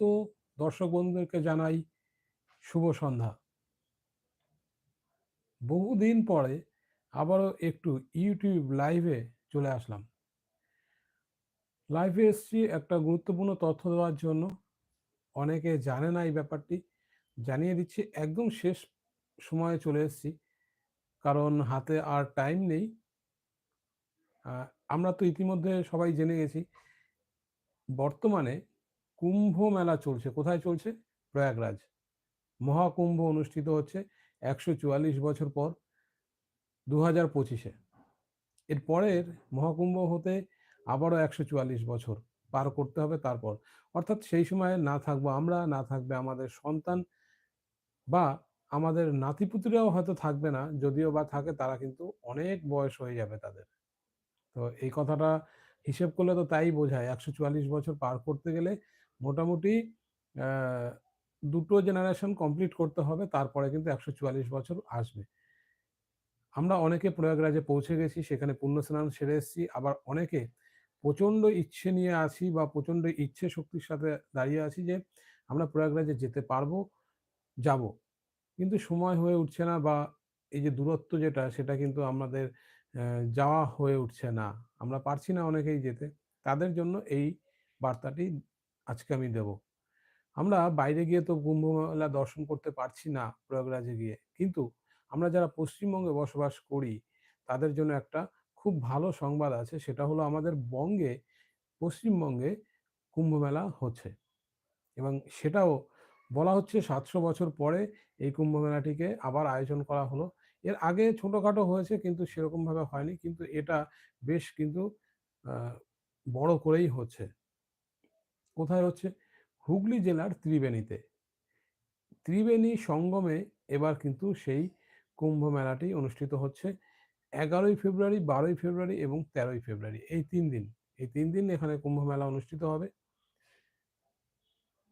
সমস্ত দর্শক বন্ধুদেরকে জানাই শুভ সন্ধ্যা। বহুদিন পরে আবারও একটু ইউটিউব লাইভে চলে আসলাম। লাইভে এসছি একটা গুরুত্বপূর্ণ তথ্য দেওয়ার জন্য। অনেকে জানে না এই ব্যাপারটি। জানিয়ে দিচ্ছি, একদম শেষ সময়ে চলে এসেছি। কারণ হাতে আর টাইম নেই। আমরা তো ইতিমধ্যে সবাই জেনে গেছি। বর্তমানে কুম্ভ মেলা চলছে। কোথায় চলছে? প্রয়াগরাজ। মহাকুম্ভ অনুষ্ঠিত হচ্ছে একশো চুয়াল্লিশ বছর পর দু হাজার পঁচিশে। এর পরের মহাকুম্ভ হতে আবারও একশো চুয়াল্লিশ বছর পার করতে হবে তারপর। অর্থাৎ সেই সময় না থাকব আমরা, না থাকবে আমাদের সন্তান বা আমাদের নাতিপুতিরাও হয়তো থাকবে না, যদিও বা থাকে, তারা কিন্তু অনেক বয়স হয়ে যাবে তাদের। তো এই কথাটা হিসেব করলে তো তাই বোঝায়। একশো চুয়াল্লিশ বছর পার করতে গেলে মোটামুটি দুটো জেনারেশন কমপ্লিট করতে হবে, তারপরে কিন্তু একশো চুয়াল্লিশ বছর আসবে। আমরা অনেকে প্রয়াগরাজে পৌঁছে গেছি, সেখানে পুণ্য স্নান সেরে এসেছি, আবার অনেকে প্রচণ্ড ইচ্ছে নিয়ে আছি বা প্রচণ্ড ইচ্ছে শক্তির সাথে দাঁড়িয়ে আছি যে আমরা প্রয়াগরাজে যেতে পারব, যাব। কিন্তু সময় হয়ে উঠছে না বা এই যে দূরত্ব যেটা, সেটা কিন্তু আমাদের যাওয়া হয়ে উঠছে না। আমরা পারছি না অনেকেই যেতে। তাদের জন্য এই বার্তাটি আজকে আমি দেব। আমরা বাইরে গিয়ে তো কুম্ভ মেলা দর্শন করতে পারছি না প্রয়াগরাজে গিয়ে। কিন্তু আমরা যারা পশ্চিমবঙ্গে বসবাস করি, তাদের জন্য একটা খুব ভালো সংবাদ আছে, সেটা হলো আমাদের বঙ্গে, পশ্চিমবঙ্গে কুম্ভ মেলা হচ্ছে। এবং সেটাও বলা হচ্ছে সাতশো বছর পরে এই কুম্ভ মেলাটিকে আবার আয়োজন করা হলো। এর আগে ছোটোখাটো হয়েছে, কিন্তু সেরকমভাবে হয়নি, কিন্তু এটা বেশ কিন্তু বড় করেই হচ্ছে। কোথায় হচ্ছে হুগলি জেলার ত্রিবেণীতে। ত্রিবেণী সঙ্গমে এবার কিন্তু সেই কুম্ভ মেলাটি অনুষ্ঠিত হচ্ছে এগারোই ফেব্রুয়ারি, বারোই ফেব্রুয়ারি এবং তেরোই ফেব্রুয়ারি। এই তিন দিন, এই তিন দিন এখানে কুম্ভ মেলা অনুষ্ঠিত হবে।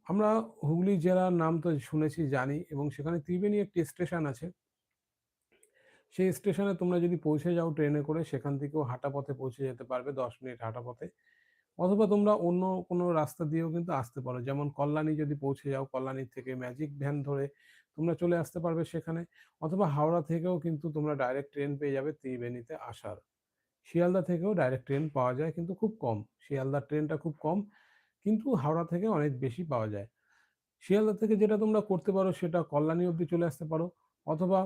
আমরা হুগলি জেলার নাম তো শুনেছি, জানি এবং সেখানে ত্রিবেণী একটি স্টেশন আছে। সেই স্টেশনে তোমরা যদি পৌঁছে যাও ট্রেনে করে, সেখান থেকেও হাঁটা পথে পৌঁছে যেতে পারবে, দশ মিনিট হাঁটা পথে। অথবা তোমরা অন্য কোনো রাস্তা দিয়েও কিন্তু আসতে পারো। যেমন কল্যাণী যদি পৌঁছে যাও, কল্যাণী থেকে ম্যাজিক ভ্যান ধরে তোমরা চলে আসতে পারবে সেখানে। অথবা হাওড়া থেকেও কিন্তু তোমরা ডাইরেক্ট ট্রেন পেয়ে যাবে ত্রিবেণীতে আসার। শিয়ালদা থেকেও ডাইরেক্ট ট্রেন পাওয়া যায় কিন্তু খুব কম। শিয়ালদার ট্রেনটা খুব কম, কিন্তু হাওড়া থেকে অনেক বেশি পাওয়া যায়। শিয়ালদা থেকে যেটা তোমরা করতে পারো সেটা কল্যাণী অবধি চলে আসতে পারো। অথবা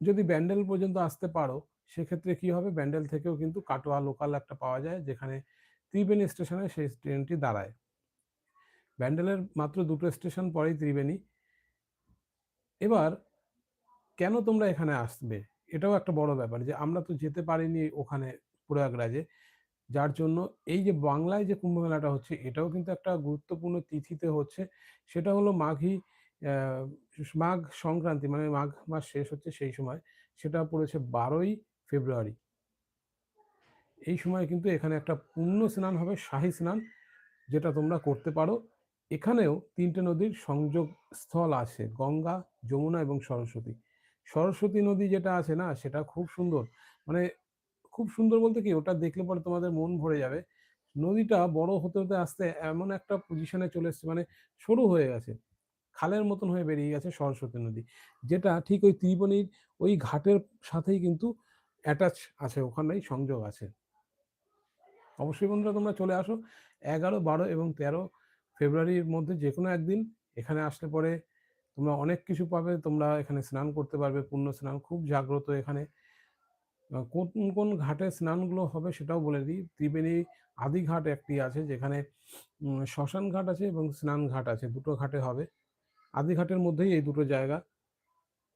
যদি ব্যান্ডেল পর্যন্ত আসতে পারো সেক্ষেত্রে কি হবে? ব্যান্ডেল থেকেও কিন্তু কাটোয়া লোকাল একটা পাওয়া যায়, যেখানে ত্রিবেণী স্টেশনে সেই ট্রেনটি দাঁড়ায়। ব্যান্ডেলের মাত্র দুটো স্টেশন পরেই ত্রিবেণী। এবার, কেন তোমরা এখানে আসবে? এটাও একটা বড় ব্যাপার যে, আমরা তো যেতে পারিনি ওখানে প্রয়াগরাজে। যার জন্য এই যে, বাংলায় যে কুম্ভ মেলাটা হচ্ছে, এটাও কিন্তু একটা গুরুত্বপূর্ণ তিথিতে হচ্ছে। সেটা হলো মাঘী মাঘ সংক্রান্তি মানে মাঘ মাস শেষ হচ্ছে সেই সময়। সেটা পড়েছে বারোই ফেব্রুয়ারি। এই সময় কিন্তু এখানে একটা পুণ্য স্নান হবে, শাহী স্নান, যেটা তোমরা করতে পারো। এখানেও তিনটে নদীর সংযোগ স্থল আছে, গঙ্গা, যমুনা এবং সরস্বতী। সরস্বতী নদী যেটা আছে না, সেটা খুব সুন্দর। মানে খুব সুন্দর বলতে কি, ওটা দেখলে পরে তোমাদের মন ভরে যাবে। নদীটা বড় হতে হতে আসতে এমন একটা পজিশনে চলে এসছে মানে সরু হয়ে গেছে, খালের মতন হয়ে বেরিয়ে গেছে সরস্বতী নদী, যেটা ঠিক ওই ত্রিবেণীর ওই ঘাটের সাথেই কিন্তু অ্যাটাচ আছে, ওখানেই সংযোগ আছে। অবশ্যই বন্ধুরা, তোমরা চলে আসো এগারো, বারো এবং তেরো ফেব্রুয়ারির মধ্যে যে কোনো একদিন। এখানে আসলে পরে তোমরা অনেক কিছু পাবে। তোমরা এখানে স্নান করতে পারবে পূর্ণ স্নান, খুব জাগ্রত এখানে। কোন কোন ঘাটে স্নানগুলো হবে সেটাও বলে দিই। ত্রিবেণী আদি ঘাট একটি আছে যেখানে শ্মশান ঘাট আছে এবং স্নান ঘাট আছে। দুটো ঘাটে হবে। আদি ঘাটের মধ্যেই এই দুটো জায়গা।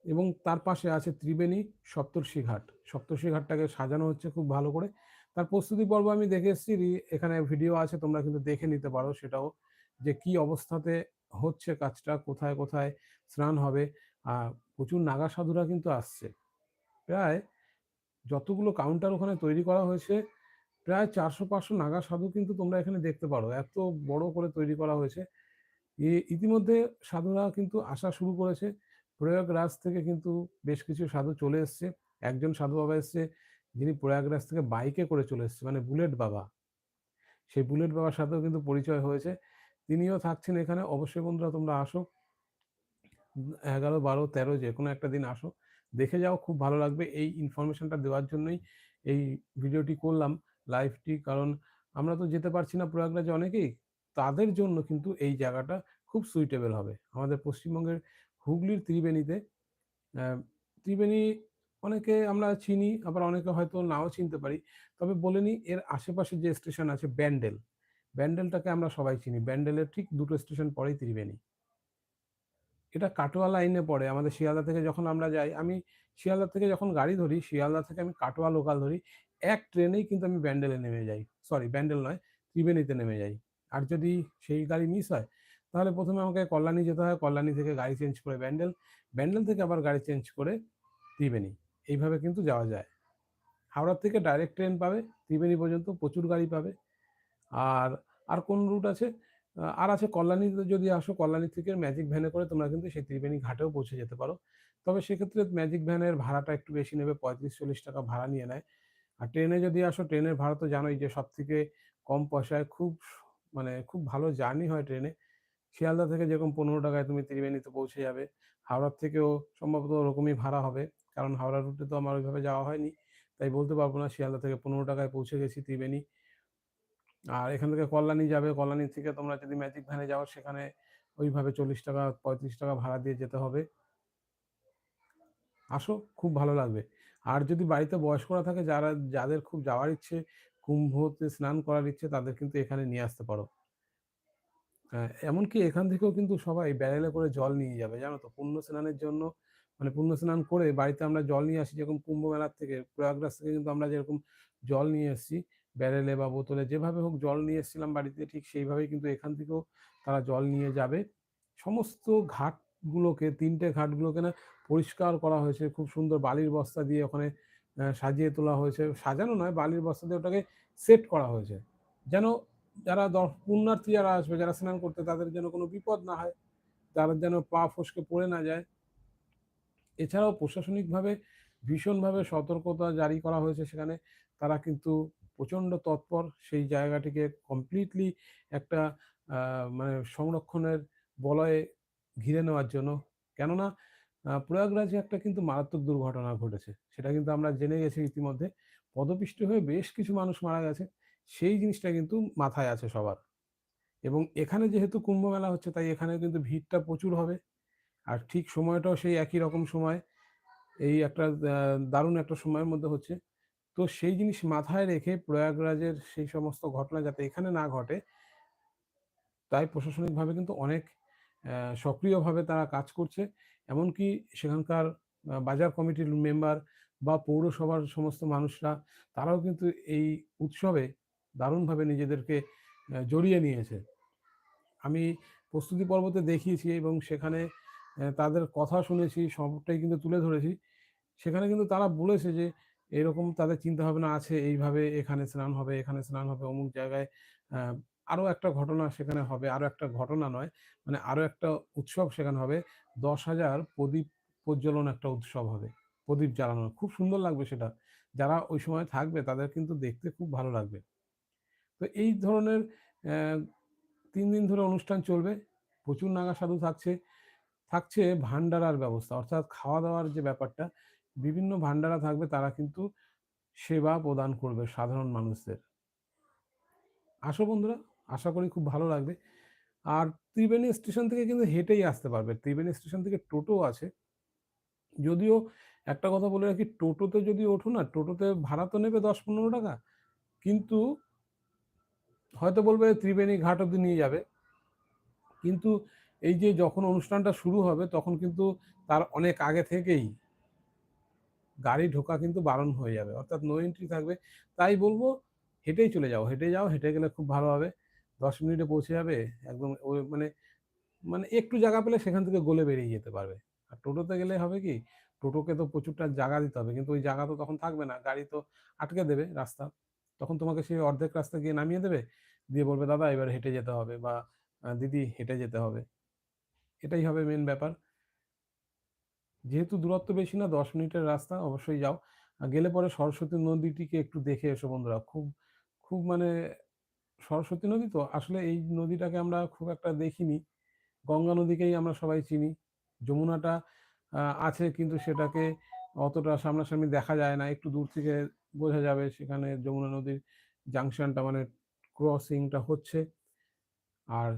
এবং তার পাশে আছে ত্রিবেণী সপ্তর্ষি ঘাট। সপ্তর্ষি ঘাটটাকে সাজানো হচ্ছে খুব ভালো করে। তার প্রস্তুতি পর্ব আমি দেখে এসেছি। এখানে ভিডিও আছে, তোমরা কিন্তু দেখে নিতে পারো সেটাও যে কি অবস্থাতে হচ্ছে কাজটা, কোথায় কোথায় স্নান হবে। আর প্রচুর নাগা সাধুরা কিন্তু আসছে। প্রায় যতগুলো কাউন্টার ওখানে তৈরি করা হয়েছে, প্রায় চারশো পাঁচশো নাগা সাধু কিন্তু তোমরা এখানে দেখতে পারো। এত বড় করে তৈরি করা হয়েছে। ইতিমধ্যে সাধুরা কিন্তু আসা শুরু করেছে। প্রয়াগরাজ থেকে কিন্তু বেশ কিছু সাধু চলে এসছে একজন সাধু বাবা এসছে, যিনি প্রয়াগরাজ থেকে বাইকে করে চলে এসছে মানে বুলেট বাবা সেই বুলেট বাবার সাথেও কিন্তু পরিচয় হয়েছে তিনিও থাকছেন এখানে। অবশ্যই বন্ধুরা, তোমরা আসো। এগারো, বারো, তেরো যে কোনো একটা দিন আসো। দেখে যাও, খুব ভালো লাগবে। এই ইনফরমেশনটা দেওয়ার জন্যই এই ভিডিওটি করলাম লাইভটি। কারণ আমরা তো যেতে পারছি না প্রয়াগরাজে অনেকেই। তাদের জন্য কিন্তু এই জায়গাটা খুব সুইটেবল হবে। আমাদের পশ্চিমবঙ্গের হুগলির ত্রিবেণীতে ত্রিবেণী অনেকে আমরা চিনি, আবার অনেকে হয়তো নাও চিনতে পারি। তবে বলে নিই এর আশেপাশে যে স্টেশন আছে ব্যান্ডেল। ব্যান্ডেলটাকে আমরা সবাই চিনি। ব্যান্ডেলের ঠিক দুটো স্টেশন পরেই ত্রিবেণী। এটা কাটোয়া লাইনে পড়ে। আমাদের শিয়ালদা থেকে যখন আমরা যাই, আমি শিয়ালদা থেকে যখন গাড়ি ধরি, শিয়ালদা থেকে আমি কাটোয়া লোকাল ধরি। এক ট্রেনেই কিন্তু আমি ব্যান্ডেলে নেমে যাই। সরি ব্যান্ডেল নয়, ত্রিবেণীতে নেমে যাই। আর যদি সেই গাড়ি মিস হয়, তাহলে প্রথমে আমাকে কল্যাণী যেতে হয়। কল্যাণী থেকে গাড়ি চেঞ্জ করে ব্যান্ডেল। ব্যান্ডেল থেকে আবার গাড়ি চেঞ্জ করে ত্রিবেণী। এইভাবে কিন্তু যাওয়া যায়। হাওড়ার থেকে ডাইরেক্ট ট্রেন পাবে। ত্রিবেণী পর্যন্ত প্রচুর গাড়ি পাবে। আর, আর কোন রুট আছে? আর আছে কল্যাণীতে যদি আসো, কল্যাণী থেকে ম্যাজিক ভ্যানে করে তোমরা কিন্তু সেই ত্রিবেণী ঘাটেও পৌঁছে যেতে পারো। তবে সেক্ষেত্রে ম্যাজিক ভ্যানের ভাড়াটা একটু বেশি নেবে। ৩৫-৪০ টাকা ভাড়া নিয়ে নেয়। আর ট্রেনে যদি আসো, ট্রেনের ভাড়া তো জানোই যে সবথেকে কম পয়সায় খুব মানে খুব ভালো জার্নি হয় ট্রেনে। শিয়ালদা থেকে যেরকম ১৫ টাকায় তুমি ত্রিবেণীতে পৌঁছে যাবে। হাওড়ার থেকেও সম্ভবত ওরকমই ভাড়া হবে। কারণ হাওড়া রুটে তো আমার ওইভাবে যাওয়া হয়নি। তাই বলতে পারব না শিয়ালদা থেকে ১৫ টাকায় পৌঁছে গেছি ত্রিবেণী। আর এখান থেকে কল্যাণী যাবে। কল্যাণী থেকে তোমরা যদি ম্যাজিক ভ্যানে যাও সেখানে ওইভাবে ৪০ টাকা ৩৫ টাকা ভাড়া দিয়ে যেতে হবে। আসো, খুব ভালো লাগবে। আর যদি বাড়িতে বয়স্করা থাকে যারা যাদের খুব যাওয়ার ইচ্ছে, কুম্ভতে স্নান করার ইচ্ছে তাদের কিন্তু এখানে নিয়ে আসতে পারো। এমনকি এখান থেকেও কিন্তু সবাই ব্যারেলে করে জল নিয়ে যাবে, জানো তো? পুণ্য স্নানের জন্য মানে পুণ্য স্নান করে বাড়িতে আমরা জল নিয়ে আসি যেরকম কুম্ভ মেলার থেকে, প্রয়াগরাজ থেকে কিন্তু আমরা যেরকম জল নিয়ে এসছি ব্যারেলে বা বোতলে যেভাবে হোক জল নিয়ে এসেছিলাম বাড়িতে ঠিক সেইভাবেই কিন্তু এখান থেকেও তারা জল নিয়ে যাবে। সমস্ত ঘাটগুলোকে তিনটে ঘাটগুলোকে না পরিষ্কার করা হয়েছে। খুব সুন্দর বালির বস্তা দিয়ে ওখানে সাজিয়ে তোলা হয়েছে। সাজানো নয়, বালির বস্তা দিয়ে ওটাকে সেট করা হয়েছে। যেন যারা পুণ্যার্থী যারা আসবে, যারা স্নান করতে তাদের যেন কোনো বিপদ না হয়। তারা যেন পা ফসকে পড়ে না যায়। এছাড়াও প্রশাসনিকভাবে ভীষণভাবে সতর্কতা জারি করা হয়েছে সেখানে। তারা কিন্তু প্রচণ্ড তৎপর সেই জায়গাটিকে কমপ্লিটলি একটা মানে সংরক্ষণের বলয়ে ঘিরে নেওয়ার জন্য। কেননা প্রয়াগরাজে একটা কিন্তু মারাত্মক দুর্ঘটনা ঘটেছে। সেটা কিন্তু আমরা জেনে গেছি ইতিমধ্যে। পদপিষ্ট হয়ে বেশ কিছু মানুষ মারা গেছে। সেই জিনিসটা কিন্তু মাথায় আছে সবার। এবং এখানে যেহেতু কুম্ভ মেলা হচ্ছে, তাই এখানে কিন্তু ভিড়টা প্রচুর হবে। আর ঠিক সময়টাও সেই একই রকম সময়। এই একটা দারুণ একটা সময়ের মধ্যে হচ্ছে। তো সেই জিনিস মাথায় রেখে প্রয়াগরাজের সেই সমস্ত ঘটনা যাতে এখানে না ঘটে, তাই প্রশাসনিকভাবে কিন্তু অনেক সক্রিয়ভাবে তারা কাজ করছে। এমনকি সেখানকার বাজার কমিটির মেম্বার বা পৌরসভার সমস্ত মানুষরা, তারাও কিন্তু এই উৎসবে দারুণভাবে নিজেদেরকে জড়িয়ে নিয়েছে। আমি প্রস্তুতি পর্বতে দেখিয়েছি এবং সেখানে তাদের কথা শুনেছি, সবটাই কিন্তু তুলে ধরেছি। সেখানে কিন্তু তারা বলেছে যে এরকম তাদের চিন্তা চিন্তাভাবনা আছে, এইভাবে এখানে স্নান হবে, এখানে স্নান হবে, অমুক জায়গায় আরও একটা ঘটনা সেখানে হবে। আরও একটা ঘটনা নয়, মানে আরও একটা উৎসব সেখানে হবে। ১০,০০০ প্রদীপ প্রজ্বলন একটা উৎসব হবে। প্রদীপ জ্বালানো। খুব সুন্দর লাগবে সেটা। যারা ওই সময় থাকবে তাদের কিন্তু দেখতে খুব ভালো লাগবে। তো এই ধরনের তিন দিন ধরে অনুষ্ঠান চলবে। প্রচুর নাগা সাধু থাকছে। থাকছে ভান্ডারার ব্যবস্থা। অর্থাৎ খাওয়া-দাওয়ার যে ব্যাপারটা, বিভিন্ন ভান্ডারা থাকবে তারা কিন্তু সেবা প্রদান করবে সাধারণ মানুষদের। আসো বন্ধুরা, আশা করি খুব ভালো লাগবে। আর ত্রিবেণী স্টেশন থেকে কিন্তু হেঁটেই আসতে পারবে। ত্রিবেণী স্টেশন থেকে টোটো আছে। যদিও একটা কথা বলে রাখি, টোটোতে যদি ওঠো না, টোটোতে ভাড়া তো নেবে দশ পনেরো টাকা। কিন্তু হয়তো বলবে ত্রিবেণী ঘাট অব্দি নিয়ে যাবে। কিন্তু এই যে যখন অনুষ্ঠানটা শুরু হবে তখন কিন্তু তার অনেক আগে থেকেই গাড়ি ঢোকা কিন্তু বারণ হয়ে যাবে। অর্থাৎ নো এন্ট্রি থাকবে। তাই বলব হেঁটেই চলে যাও। হেঁটে যাও, হেঁটে গেলে খুব ভালো হবে। ১০ মিনিটে পৌঁছে যাবে। একদম মানে, মানে একটু জায়গা পেলে সেখান থেকে গলে বেরিয়ে যেতে পারবে। আর টোটোতে গেলে হবে কি, টোটোকে তো প্রচুরটা জায়গা দিতে হবে। কিন্তু ওই জায়গা তো তখন থাকবে না। গাড়ি তো আটকে দেবে রাস্তা। তখন তোমাকে সেই অর্ধেক রাস্তা গিয়ে নামিয়ে দেবে। দিয়ে বলবে, "দাদা এবার হেঁটে যেতে হবে" বা "দিদি হেঁটে যেতে হবে।" এটাই হবে মেন ব্যাপার। যেহেতু দূরত্ব বেশি না ১০ মিনিটের রাস্তা অবশ্যই যাও। গেলে পরে সরস্বতী নদীটিকে একটু দেখে এসো বন্ধুরা। খুব, খুব মানে সরস্বতী নদী তো আসলে এই নদীটাকে আমরা খুব একটা দেখিনি। গঙ্গা নদীকেই আমরা সবাই চিনি। যমুনাটা আছে কিন্তু সেটাকে অতটা সামনাসামনি দেখা যায় না। একটু দূর থেকে বোঝা যাবে সেখানে যমুনা নদীর জাংশনটা মানে ক্রসিংটা হচ্ছে। আর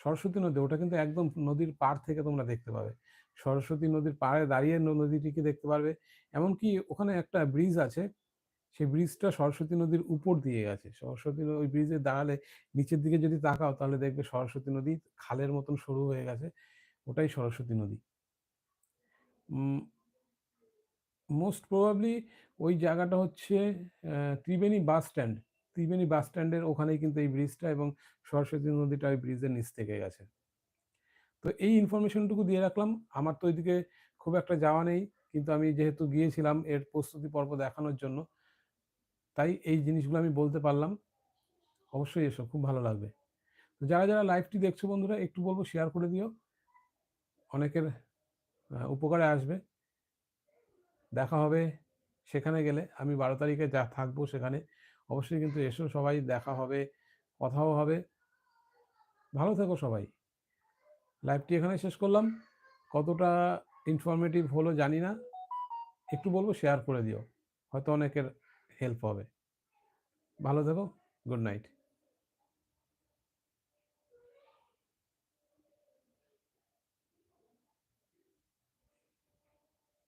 সরস্বতী নদী, ওটা কিন্তু একদম নদীর পাড় থেকে তোমরা দেখতে পাবে। সরস্বতী নদীর পাড়ে দাঁড়িয়ে নদীটিকে দেখতে পারবে। এমনকি ওখানে একটা ব্রিজ আছে। সেই ব্রিজটা সরস্বতী নদীর উপর দিয়ে গেছে। সরস্বতী ওই ব্রিজে দাঁড়ালে নিচের দিকে যদি তাকাও, তাহলে দেখবে সরস্বতী নদী খালের মতন সরু হয়ে গেছে। ওটাই সরস্বতী নদী। মোস্ট প্রবাবলি ওই জায়গাটা হচ্ছে Tribeni bus stand. Tribeni bus স্ট্যান্ডের ওখানেই কিন্তু এই ব্রিজটা এবং সরস্বতী নদীটা ওই ব্রিজের নিচ থেকে গেছে। তো এই ইনফরমেশনটুকু দিয়ে রাখলাম। আমার তো ওইদিকে খুব একটা যাওয়া নেই। কিন্তু আমি যেহেতু গিয়েছিলাম এর প্রস্তুতি পর্ব দেখানোর জন্য। তাই এই জিনিসগুলো আমি বলতে পারলাম। অবশ্যই এসো খুব ভালো লাগবে। তো যারা, যারা লাইভটি দেখছ বন্ধুরা একটু বলব শেয়ার করে দিও। অনেকের উপকারে আসবে। দেখা হবে সেখানে গেলে। আমি ১২ তারিখে যা থাকব সেখানে। অবশ্যই কিন্তু এসো সবাই দেখা হবে, কথাও হবে। ভালো থেকো সবাই। লাইভটি এখানে শেষ করলাম। কতটা ইনফরমেটিভ হলো জানি না। একটু বলব শেয়ার করে দিও। হয়তো অনেকের হেল্প হবে। ভালো থেকো। Good night.